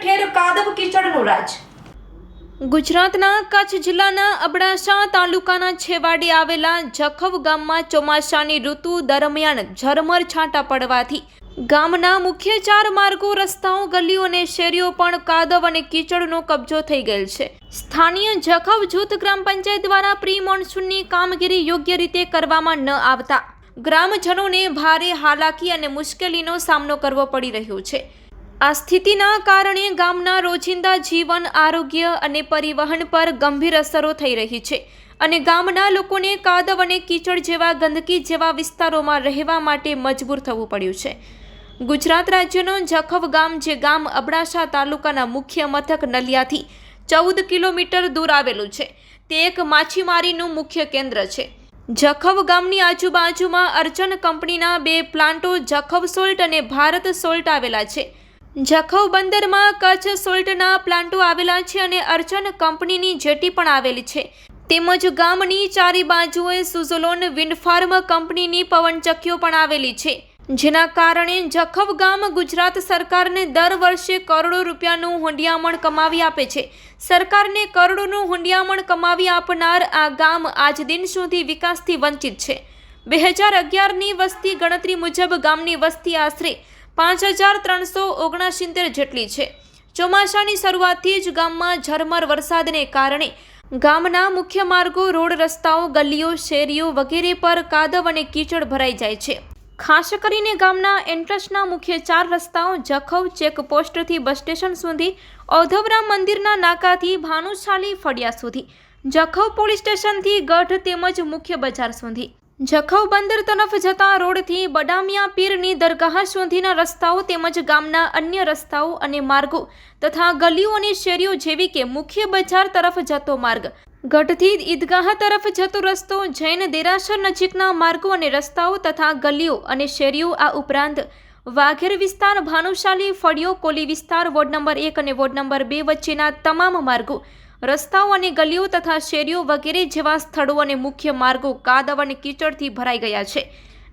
ઠેર કાદવ કીચડનું રાજ. ગુજરાતના કચ્છ જિલ્લાના અબડાસા તાલુકાના છેવાડે આવેલા જખવ ગામમાં ચોમાસાની ઋતુ દરમિયાન ઝરમર છાંટા પડવાથી ગામના મુખ્ય ચાર માર્ગો, રસ્તાઓ, ગલીઓ અને શેરીઓ પણ કાદવ અને કીચડનો કબજો થઈ ગયેલ છે. સ્થાનીય જખવ જૂથ ગ્રામ પંચાયત દ્વારા પ્રી મોન્સૂનની કામગીરી યોગ્ય રીતે કરવામાં ન આવતા ગ્રામજનોને ભારે હાલાકી અને મુશ્કેલીનો સામનો કરવો પડી રહ્યો છે. આ સ્થિતિના કારણે ગામના રોજિંદા જીવન, આરોગ્ય અને પરિવહન પર ગંભીર અસરો થઈ રહી છે અને ગામના લોકોને કાદવ અને કીચડ જેવા ગંદકી જેવા વિસ્તારોમાં રહેવા માટે મજબૂર થવું પડ્યું છે. ગુજરાત રાજ્યનો જખવ ગામ, જે ગામ અબડાસા તાલુકાના મુખ્ય મથક નલિયાથી ચૌદ કિલોમીટર દૂર આવેલું છે, તે એક માછીમારીનું મુખ્ય કેન્દ્ર છે. જખવ ગામની આજુબાજુમાં અર્ચન કંપનીના બે પ્લાન્ટો જખવ સોલ્ટ અને ભારત સોલ્ટ આવેલા છે. જખૌ બંદરમાં કચ્છ સોલ્ટના પ્લાન્ટો આવેલા છે અને અર્ચન કંપનીની જેટી પણ આવેલી છે. તેમજ ગામની ચારે બાજુએ સુઝલોન વિન્ડફાર્મ કંપનીની પવનચક્કીઓ પણ આવેલી છે. જેના કારણે જખવ ગામ ગુજરાત સરકારને દર વર્ષે કરોડો રૂપિયાનું હુંડિયામણ કમાવી આપે છે. સરકારને કરોડોનું હુંડિયામણ કમાવી આપનાર આ ગામ આજ દિન સુધી વિકાસથી વંચિત છે. બે હજાર અગિયારની વસ્તી ગણતરી મુજબ ગામની વસ્તી આશરે પાંચ હજાર ત્રણસો ઓગણસિત્તેર જેટલી છે. ચોમાસાની શરૂઆતથી જ ગામમાં ઝરમર વરસાદને કારણે ગામના મુખ્ય માર્ગો, રોડ રસ્તાઓ, ગલીઓ, શેરીઓ વગેરે પર કાદવ અને કીચડ ભરાઈ જાય છે. ખાસ કરીને ગામના એન્ટ્રન્સના મુખ્ય ચાર રસ્તાઓ જખૌ ચેકપોસ્ટથી બસ સ્ટેશન સુધી ઔધવરામ મંદિરના નાકાથી ભાનુશાલી ફળિયા સુધી, જખૌ પોલીસ સ્ટેશનથી ગઢ તેમજ મુખ્ય બજાર સુધી. જખૌ બંદર તરફ જતા રોડથી બડામિયા પીરની દરગાહ સુધીના રસ્તાઓ તેમજ ગામના અન્ય રસ્તાઓ અને માર્ગો તથા ગલીઓ અને શેરીઓ જેવી કે મુખ્ય બજાર તરફ જતો માર્ગ. ગઢથી ઈદગાહ તરફ જતો રસ્તો, જૈન દેરાસર નજીકના માર્ગો અને રસ્તાઓ તથા ગલીઓ અને શેરીઓ આ ઉપરાંત વાઘેર વિસ્તાર, ભાનુશાલી ફળિયો, કોલી વિસ્તાર, વોર્ડ નંબર એક અને વોર્ડ નંબર બે વચ્ચેના તમામ માર્ગો રસ્તાઓ અને ગલીઓ તથા શેરીઓ વગેરે જેવા સ્થળો અને મુખ્ય માર્ગો કાદવ અને કીચડથી ભરાઈ ગયા છે.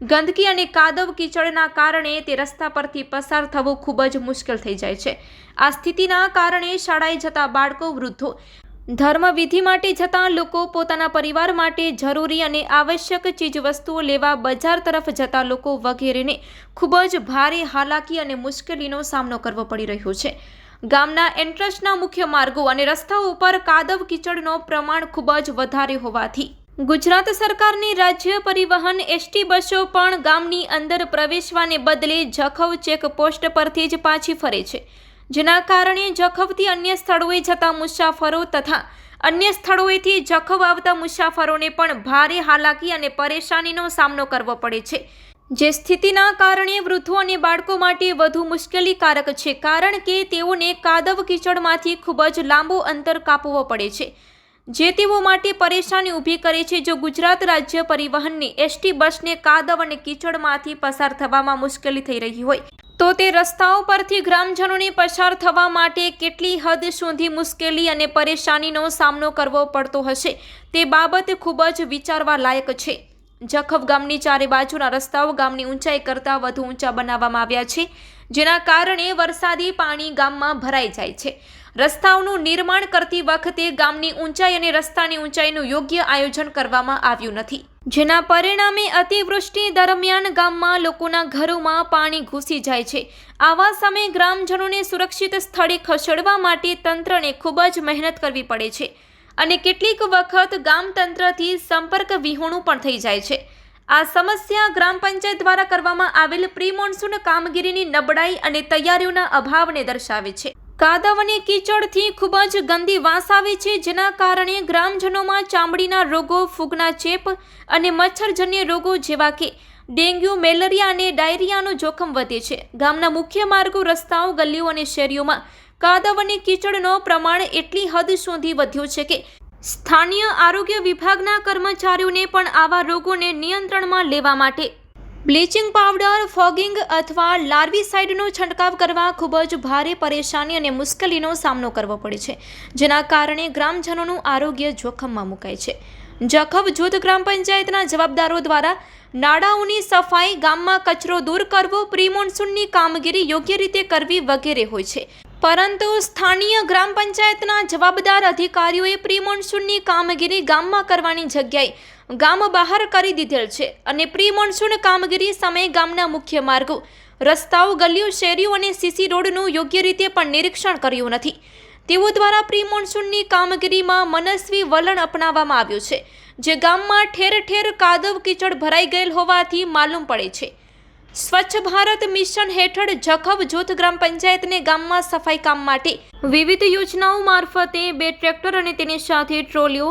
ગંદકી અને કાદવ કીચડના કારણે તે રસ્તા પરથી પસાર થવું ખૂબ જ મુશ્કેલ થઈ જાય છે. આ સ્થિતિના કારણે શાળાએ જતા બાળકો વૃદ્ધો, ધર્મવિધિ માટે જતા લોકો પોતાના પરિવાર માટે જરૂરી અને આવશ્યક ચીજવસ્તુઓ લેવા બજાર તરફ જતા લોકો વગેરેને ખૂબ જ ભારે હાલાકી અને મુશ્કેલીનો સામનો કરવો પડી રહ્યો છે. ગામના એન્ટ્રન્સના મુખ્ય માર્ગો અને રસ્તાઓ ઉપર કાદવ કીચડનો પ્રમાણ ખૂબ જ વધારે હોવાથી ગુજરાત સરકારની રાજ્ય પરિવહન એસટી બસો પણ ગામની અંદર પ્રવેશવાને બદલે જખવ ચેકપોસ્ટ પરથી જ પાછી ફરે છે. જેના કારણે જખવથી અન્ય સ્થળોએ જતા મુસાફરો તથા અન્ય સ્થળોએથી જખવ આવતા મુસાફરોને પણ ભારે હાલાકી અને પરેશાનીનો સામનો કરવો પડે છે. જે સ્થિતિના કારણે વૃદ્ધો અને બાળકો માટે વધુ મુશ્કેલીકારક છે, કારણ કે તેઓને કાદવ કીચડમાંથી ખૂબ જ લાંબુ અંતર કાપવો પડે છે. જે તેઓ માટે પરેશાની ઊભી કરે છે, જો ગુજરાત રાજ્ય પરિવહનની એસટી બસને કાદવ અને કીચડમાંથી પસાર થવામાં મુશ્કેલી થઈ રહી હોય, તો તે રસ્તાઓ પરથી ગ્રામજનોને પસાર થવા માટે કેટલી હદ સુધી મુશ્કેલી અને પરેશાનીનો સામનો કરવો પડતો હશે, તે બાબત ખૂબ જ વિચારવા લાયક છે. જખવ ગામની ચારે બાજુના રસ્તાઓ ગામની ઊંચાઈ કરતાં વધુ ઊંચા બનાવવામાં આવ્યા છે, જેના કારણે વરસાદી પાણી ગામમાં ભરાઈ જાય છે. રસ્તાઓનું નિર્માણ કરતી વખતે ગામની ઊંચાઈ અને રસ્તાની ઊંચાઈનું યોગ્ય આયોજન કરવામાં આવ્યું નથી. જેના પરિણામે અતિવૃષ્ટિ દરમિયાન ગામમાં લોકોના ઘરોમાં પાણી ઘૂસી જાય છે. આવા સમયે ગ્રામજનોને સુરક્ષિત સ્થળે ખસેડવા માટે તંત્રને ખૂબ જ મહેનત કરવી પડે છે. અને કેટલીક વખત ગામતંત્રથી સંપર્ક વિહોણું પણ થઈ જાય છે. આ સમસ્યા ગ્રામ પંચાયત દ્વારા કરવામાં આવેલ પ્રી મોન્સૂન કામગીરીની નબળાઈ અને તૈયારીઓના અભાવને દર્શાવે છે. કાદવ અને કીચડથી ખૂબ જ ગંદી વાસ આવે છે, જેના કારણે ગ્રામજનોમાં ચામડીના રોગો, ફૂગના ચેપ અને મચ્છરજન્ય રોગો જેવા કે ડેન્ગ્યુ, મેલેરિયા અને ડાયરિયાનું જોખમ વધે છે. ગામના મુખ્ય માર્ગો, રસ્તાઓ, ગલીઓ અને શેરીઓમાં કાદવ અને કીચડનો પ્રમાણ એટલી હદ સુધી વધ્યું છે કે સ્થાનીય આરોગ્ય વિભાગના કર્મચારીઓને પણ આવા રોગોને નિયંત્રણમાં લેવા માટે બ્લીચિંગ પાવડર, ફોગિંગ અથવા લાર્વીસાઇડનો છંટકાવ કરવા ખૂબ જ ભારે પરેશાની અને મુશ્કેલીનો સામનો કરવો પડે છે, જેના કારણે ગ્રામજનોનું આરોગ્ય જોખમમાં મુકાય છે. જખબ જૂથ ગ્રામ પંચાયતના જવાબદારો દ્વારા નાળાઓની સફાઈ, ગામમાં કચરો દૂર કરવો પ્રી મોન્સૂનની કામગીરી યોગ્ય રીતે કરવી વગેરે હોય છે. પરંતુ સ્થાનીય ગ્રામ પંચાયતના જવાબદાર અધિકારીઓએ પ્રી મોન્સૂનની કામગીરી ગામમાં કરવાની જગ્યાએ ગામ બહાર કરી દીધેલ છે અને પ્રી મોન્સૂન કામગીરી સમયે ગામના મુખ્ય માર્ગો, રસ્તાઓ, ગલીઓ, શેરીઓ અને સીસી રોડનું યોગ્ય રીતે પણ નિરીક્ષણ કર્યું નથી. તેઓ દ્વારા પ્રી મોન્સૂનની કામગીરીમાં મનસ્વી વલણ અપનાવવામાં આવ્યું છે, જે ગામમાં ઠેર ઠેર કાદવ કીચડ ભરાઈ ગયેલ હોવાથી માલુમ પડે છે. સ્વચ્છ ભારત મિશન હેઠળ જખવ જૂથ ગ્રામ પંચાયતને ગામમાં સફાઈ કામ માટે વિવિધ યોજનાઓ મારફતે બે ટ્રેક્ટર અને તેની સાથે ટ્રોલીઓ,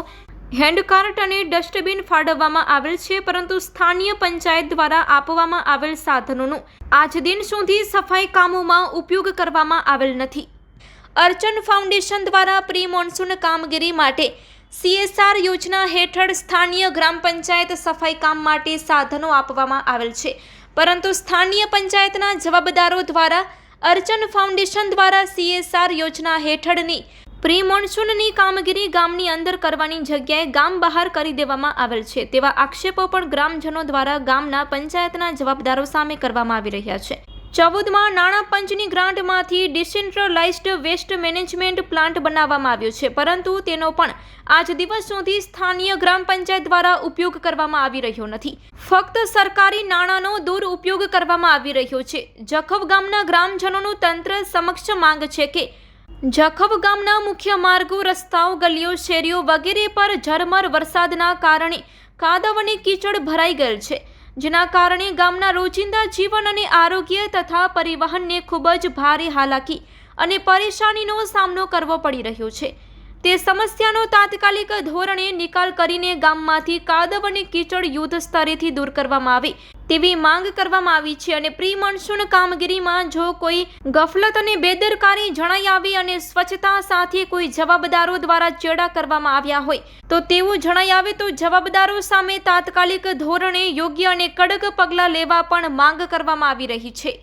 હેન્ડકાર્ટ અને ડસ્ટબિન ફાળવવામાં આવેલ છે, પરંતુ સ્થાનીય પંચાયત દ્વારા આપવામાં આવેલ સાધનોનો આજ દિન સુધી સફાઈ કામોમાં ઉપયોગ કરવામાં આવેલ નથી. અર્ચન ફાઉન્ડેશન દ્વારા પ્રી મોન્સૂન કામગીરી માટે સીએસઆર યોજના હેઠળ સ્થાનીય ગ્રામ પંચાયત સફાઈ કામ માટે સાધનો આપવામાં આવેલ છે. પરંતુ સ્થાનીય પંચાયતના જવાબદારો દ્વારા અર્ચન ફાઉન્ડેશન દ્વારા સીએસઆર યોજના હેઠળની પ્રી મોન્સૂનની કામગીરી ગામની અંદર કરવાની જગ્યાએ ગામ બહાર કરી દેવામાં આવેલ છે તેવા આક્ષેપો પણ ગ્રામજનો દ્વારા ગામના પંચાયતના જવાબદારો સામે કરવામાં આવી રહ્યા છે. ચૌદમાં નાણાં પંચની ગ્રાન્ટમાંથી ડિસેન્ટ્રલાઇઝ્ડ વેસ્ટ મેનેજમેન્ટ પ્લાન્ટ બનાવવામાં આવ્યો છે, પરંતુ તેનો પણ આજ દિવસ સુધી સ્થાનીય ગ્રામ પંચાયત દ્વારા ઉપયોગ કરવામાં આવી રહ્યો નથી. ફક્ત સરકારી નાણાંનો દુરુપયોગ કરવામાં આવી રહ્યો છે. જખવ ગામના ગ્રામજનોનું તંત્ર સમક્ષ માંગ છે કે જખવ ગામના મુખ્ય માર્ગો, રસ્તાઓ, ગલીઓ, શેરીઓ વગેરે પર ઝરમર વરસાદના કારણે કાદવ અને કીચડ ભરાઈ ગયેલ છે. જેના કારણે ગામના રોજિંદા જીવન અને આરોગ્ય તથા પરિવહનને ખૂબ જ ભારે હાલાકી અને પરેશાનીનો સામનો કરવો પડી રહ્યો છે. તે સમસ્યાનો તાત્કાલિક ધોરણે નિકાલ કરીને ગામમાંથી કાદવ અને કીચડ યુદ્ધ સ્તરેથી દૂર કરવામાં આવે તેવી માંગ કરવામાં આવી છે અને પ્રી મોન્સૂન કામગીરીમાં જો કોઈ ગફલત અને બેદરકારી જણાઈ આવી અને સ્વચ્છતા સાથે કોઈ જવાબદારો દ્વારા ચેડા કરવામાં આવ્યા હોય, તો તેવું જણાઈ આવે તો જવાબદારો સામે તાત્કાલિક ધોરણે યોગ્ય અને કડક પગલાં લેવા પણ માંગ કરવામાં આવી રહી છે.